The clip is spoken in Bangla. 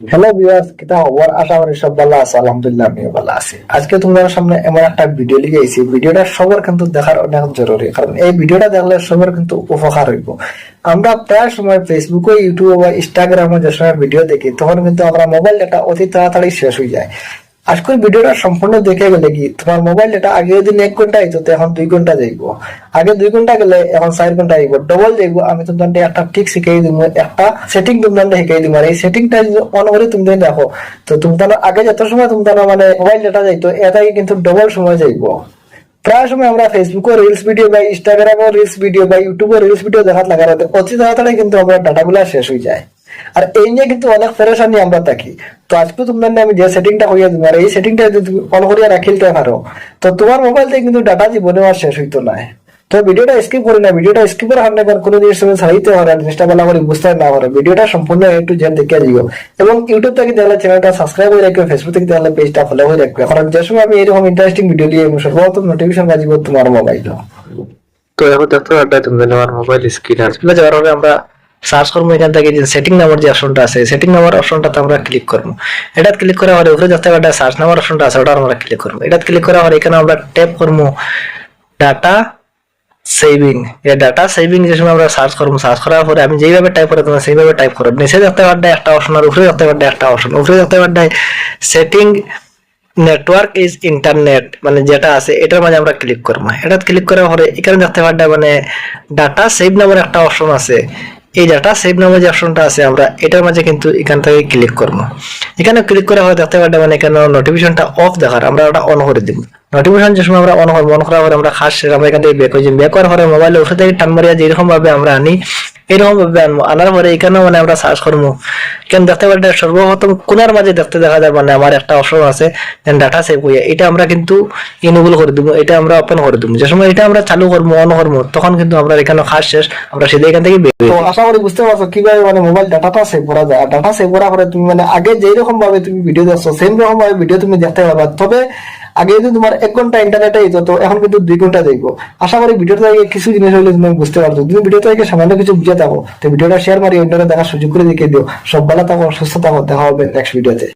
হ্যালো ভিউয়ার্স কিতা খবর? আশা করি সব ভালো আছে, আলহামদুলিল্লাহ আমিও ভালো আছি। আজকে তোমাদের সামনে এমন একটা ভিডিও লিখে আইছি। ভিডিওটা সবার কিন্তু দেখার অনেক জরুরি, কারণ এই ভিডিওটা দেখলে সবার কিন্তু উপকার হইব। আমরা প্রায় সময় ফেসবুকে ইউটিউবে বা ইনস্টাগ্রামে যে সময় ভিডিও দেখি, তখন কিন্তু আমরা মোবাইল ডাটা অতি তাড়াতাড়ি শেষ হয়ে যায়। আজকের ভিডিওটা সম্পূর্ণ দেখে গেলে কি, তোমার মোবাইল ডাটা আগে দিন এক ঘণ্টা আইতো, তো এখন দুই ঘণ্টা যাইব। আগে দুই ঘণ্টা গেলে এখন চার ঘণ্টা আইব ডবল যাইব, আমি তোমাদের একটা ঠিক শিখাই দিব, একটা সেটিং তোমাদের শিখাই দিব। আর এই সেটিংটা যদি অন করে তুমি দেখো, তো তোমাদের আগে যত সময় তোমাদের মানে মোবাইল ডাটা যাইতো এটাই কিন্তু ডবল সময় যাইব। প্রায় সময় আমরা ফেসবুকে রিলস ভিডিও বা ইনস্টাগ্রামে রিলস ভিডিও বা ইউটিউবে রিলস ভিডিও দেখার লাগাতে অতি তাড়াতাড়ি কিন্তু আমরা ডাটাগুলা শেষ হয়ে যায়। আর এই নিয়ে কিন্তু অনেক ফেরেশানি আমরা থাকি। তো আজকে তোমার আমি যে সেটিংটা হইয়া দিব আর এই সেটিংটা যদি তুমি অন করিয়া রাখিলতে পারো তো তোমার মোবাইল থেকে কিন্তু ডাটা জীবনে আর শেষ হইতো না। তো ভিডিওটা স্কিপ করি না ভিডিওটা স্কিপ করে হারলে কোনো জিনিস তুমি ছাড়িতে পারে জিনিসটা ভালো করে বুঝতে না পারে। ভিডিওটা সম্পূর্ণ একটু জেন দেখে দিও এবং ইউটিউব থেকে দেখলে চ্যানেলটা সাবস্ক্রাইব করে রাখবে ফেসবুক থেকে দেখলে পেজটা ফলো করে রাখবে। কারণ যে সময় আমি এরকম ইন্টারেস্টিং ভিডিও দিয়ে সর্বপ্রথম নোটিফিকেশন বাজিব তোমার মোবাইল তো এখন দেখতে পারবে তুমি আমার মোবাইল স্ক্রিন আছে। চলে যাওয়ার পরে আমরা সার্চ করব এখান থেকে যে সেটিং নাম্বার যে অপশনটা আছে সেটিং নাম্বার অপশনটাতে আমরা ক্লিক করব। এটা ক্লিক করা হলে উপরে যাতে পারবে সার্চ নাম্বার অপশনটা আছে, ওটা আমরা ক্লিক করব। এটা ক্লিক করা হলে এখানে আমরা ট্যাপ করব ডাটা সেভিং এই ডাটা সেভিং যে সময় আমরা সার্চ করব সার্চ করার পরে আমি যেইভাবে টাইপ করে তোমরা সেইভাবে টাইপ করো নিচে দেখতে পারবে একটা অপশন আর উপরে দেখতে পারবে একটা অপশন উপরে দেখতে পারবে সেটিং নেটওয়ার্ক ইজ ইন্টারনেট মানে যেটা আছে, এটার মাঝে আমরা ক্লিক করব। এটা ক্লিক করার পরে এখানে দেখতে পারবে মানে ডাটা সেভ নামের একটা অপশন আছে। এই ডাটা সেভ নামে যে অপশনটা আছে, আমরা এটার মাঝে কিন্তু এখান থেকে ক্লিক করব। এখানে ক্লিক করে হয়, দেখতে পারবে মানে এখানে নোটিফিকেশনটা অফ দেখার, আমরা ওটা অন করে দিব। নোটিফিকেশন যে সময় আমরা অন করব অন করার পরে আমরা খাস আমরা এখান থেকে বেক হয়ে যাই বেক করার পরে মোবাইলে ওষুধ থেকে টান মারিয়া যেরকম ভাবে আমরা আনি এরকম ভাবে আনব। আনার পরে এখানেও মানে আমরা সার্চ করব। কেন দেখতে পারবে সর্বপ্রথম কোনার মাঝে দেখতে দেখা যায় মানে আমার একটা অপশন আছে ডাটা সেভ হয়ে এটা আমরা কিন্তু ইনেবল করে এটা আমরা ওপেন করে দিব। যে সময় এটা আমরা চালু করব অন করব, তখন কিন্তু আমরা এখানে খাস শেষ, আমরা সেটা এখান থেকে আশা করি বুঝতে পারছ কীভাবে মানে মোবাইল ডাটাটা সেভ করা যায়। ডাটা সেভ করার পরে তুমি মানে আগে যেই রকম ভাবে তুমি ভিডিও দেখছ সেম রকম ভাবে ভিডিও তুমি দেখতে পারবা তবে আগে যদি তোমার এক ঘণ্টা ইন্টারনেটে যেত, এখন কিন্তু দুই ঘণ্টা দেখব। আশা করি ভিডিও থেকে কিছু জিনিস হলে তুমি বুঝতে পারছ। তুমি ভিডিও থেকে সামান্য কিছু বুঝে থাকো, তো ভিডিওটা শেয়ার মারি ইন্টারনেট দেখার সুযোগ করে দেখে দিও। সব ভালো থাকো, সুস্থ থাকো, দেখা হবে নেক্সট ভিডিওতে